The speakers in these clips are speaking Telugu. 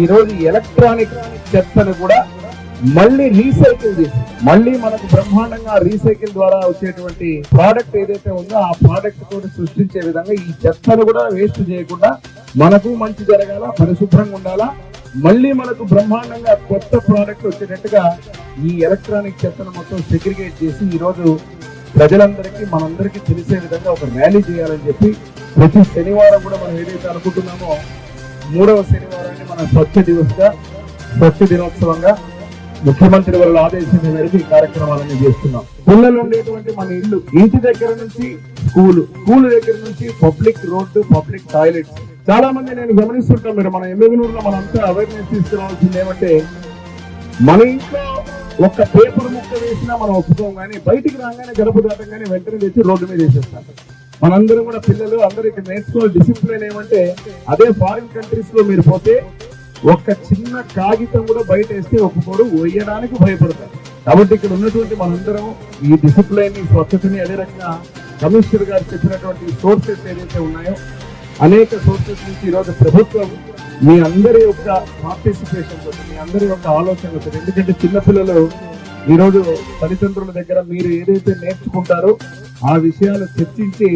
ఈ రోజు ఎలక్ట్రానిక్ చెత్తను కూడా మళ్ళీ రీసైకిల్ చేసి మళ్ళీ మనకు బ్రహ్మాండంగా రీసైకిల్ ద్వారా వచ్చేటువంటి ప్రోడక్ట్ ఏదైతే ఉందో ఆ ప్రోడక్ట్ తోటి సృష్టించే విధంగా ఈ చెత్తను కూడా వేస్ట్ చేయకుండా మనకు మంచి జరగాల పరిశుభ్రంగా ఉండాలా? మళ్ళీ మనకు బ్రహ్మాండంగా కొత్త ప్రోడక్ట్ వచ్చేటట్టుగా ఈ ఎలక్ట్రానిక్ చెత్తను మొత్తం సెగ్రిగేట్ చేసి ఈరోజు ప్రజలందరికీ మనందరికీ తెలిసే విధంగా ఒక ర్యాలీ చేయాలని చెప్పి ప్రతి శనివారం కూడా మనం ఏదైతే అనుకుంటున్నామో మూడవ శనివారం దినాన్ని మనం స్వచ్ఛ దివస్గా స్వచ్ఛ దినోత్సవంగా ముఖ్యమంత్రి వాళ్ళ ఆదేశం మేరకు ఈ కార్యక్రమాలన్నీ చేస్తున్నాం. పిల్లలు ఉండేటువంటి మన ఇల్లు ఇంటి దగ్గర నుంచి స్కూల్ స్కూల్ దగ్గర నుంచి పబ్లిక్ రోడ్డు పబ్లిక్ టాయిలెట్స్. చాలా మంది నేను గమనిస్తుంటాం మీరు మన ఎమ్మెగనూరులో మనం అంతా అవేర్నెస్ తీసుకురావాల్సింది ఏమంటే మన ఇంట్లో ఒక్క పేపర్ ముక్క వేసినా మనం ఒప్పుకోం కానీ బయటికి రాగానే గడప దాటంగానే వెంటనే తెచ్చి రోడ్డు మీద వేసేస్తాం. మనందరం కూడా పిల్లలు అందరూ ఇక్కడ నేర్చుకోవాలి. డిసిప్లిన్ ఏమంటే అదే ఫారిన్ కంట్రీస్లో మీరు పోతే ఒక చిన్న కాగితం కూడా బయట వేస్తే ఒప్పుకోరు వేయడానికి భయపడతారు. కాబట్టి ఇక్కడ ఉన్నటువంటి మనందరం ఈ డిసిప్లైన్ ఈ స్వచ్ఛతని అదే రకంగా కమిషనర్ గారు చెప్పినటువంటి సోర్సెస్ ఏదైతే ఉన్నాయో అనేక సోర్సెస్ నుంచి ఈరోజు ప్రభుత్వం మీ అందరి యొక్క పార్టిసిపేషన్ తోటి మీ అందరి యొక్క ఆలోచనలతో ఎందుకంటే చిన్నపిల్లలు ఈరోజు తల్లిదండ్రుల దగ్గర మీరు ఏదైతే నేర్చుకుంటారో ఆ విషయాలు చర్చించి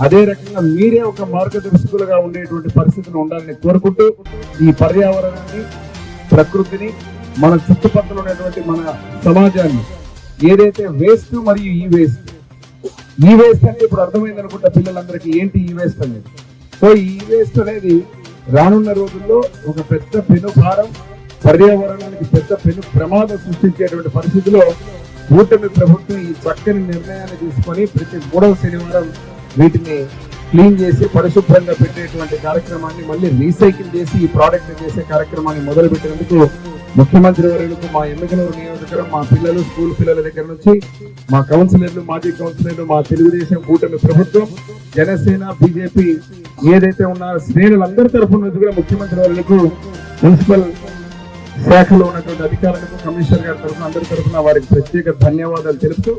అదే రకంగా మీరే ఒక మార్గదర్శకులుగా ఉండేటువంటి పరిస్థితిని ఉండాలని కోరుకుంటూ ఈ పర్యావరణాన్ని ప్రకృతిని మన చుట్టుపక్కల ఉన్నటువంటి మన సమాజాన్ని ఏదైతే వేస్ట్ మరియు ఈ వేస్ట్ ఈ వేస్ట్ అంటే ఇప్పుడు అర్థమైంది అనుకుంటా పిల్లలందరికీ ఏంటి ఈ వేస్ట్ అనేది? సో ఈ వేస్ట్ అనేది రానున్న రోజుల్లో ఒక పెద్ద పెనుభారం పర్యావరణానికి పెద్ద పెను ప్రమాదం సృష్టించేటువంటి పరిస్థితిలో కూటమి ప్రభుత్వం ఈ చక్కని నిర్ణయాన్ని తీసుకొని ప్రతి మూడవ శనివారం వీటిని క్లీన్ చేసి పరిశుభ్రంగా పెట్టేటువంటి కార్యక్రమాన్ని మళ్ళీ రీసైకిల్ చేసి ఈ ప్రోడక్ట్ చేసే కార్యక్రమాన్ని మొదలు పెట్టినందుకు ముఖ్యమంత్రి వర్యులకు మా ఎమ్మెగనూరు నియోజకవర్గం మా పిల్లలు స్కూల్ పిల్లల దగ్గర నుంచి మా కౌన్సిలర్లు మాజీ కౌన్సిలర్లు మా తెలుగుదేశం కూటమి ప్రభుత్వం జనసేన బీజేపీ ఏదైతే ఉన్నారో శ్రేణులందరి తరఫున నుంచి కూడా ముఖ్యమంత్రి వర్యులకు మున్సిపల్ శాఖలో ఉన్నటువంటి అధికారులకు కమిషనర్ గారి తరఫున అందరి తరఫున వారికి ప్రత్యేక ధన్యవాదాలు తెలుపుతూ